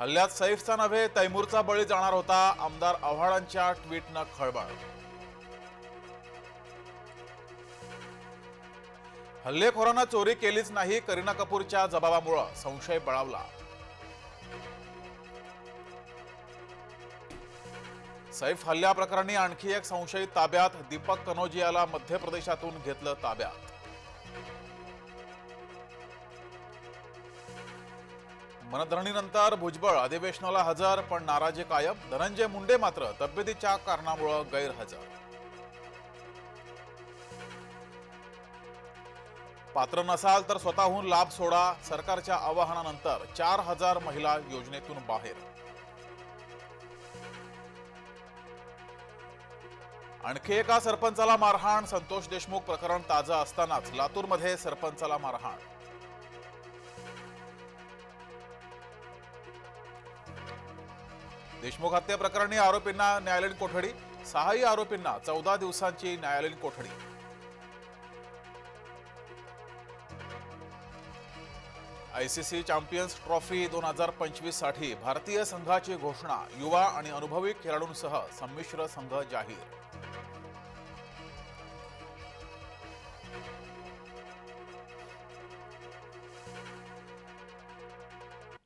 हल्ल्यात सैफचा नव्हे तैमूरचा बळी जाणार होता आमदार आव्हाडांच्या ट्विटनं खळबळ. हल्लेखोरानं चोरी केलीच नाही करीना कपूरच्या जबाबामुळं संशय बळावला. सैफ हल्ल्या प्रकरणी आणखी एक संशयित ताब्यात दीपक कनोजियाला मध्य प्रदेशातून घेतलं ताब्यात. मनधरणीनंतर भुजबळ अधिवेशनाला हजर पण नाराजी कायम. धनंजय मुंडे मात्र तब्येतीच्या कारणामुळं गैरहजर. पात्र नसाल तर स्वतःहून लाभ सोडा. सरकारच्या आवाहनानंतर चार हजार महिला योजनेतून बाहेर. आणखी एका सरपंचाला मारहाण. संतोष देशमुख प्रकरण ताजं असतानाच लातूरमध्ये सरपंचाला मारहाण. देशमुख हत्या प्रकरणी आरोपींना न्यायालयीन कोठडी सहाही आरोपींना चौदा दिवसांची न्यायालयीन कोठडी. आयसीसी चॅम्पियन्स ट्रॉफी दोन हजार पंचवीससाठी भारतीय संघाची घोषणा युवा आणि अनुभवी खेळाडूंसह संमिश्र संघ जाहीर.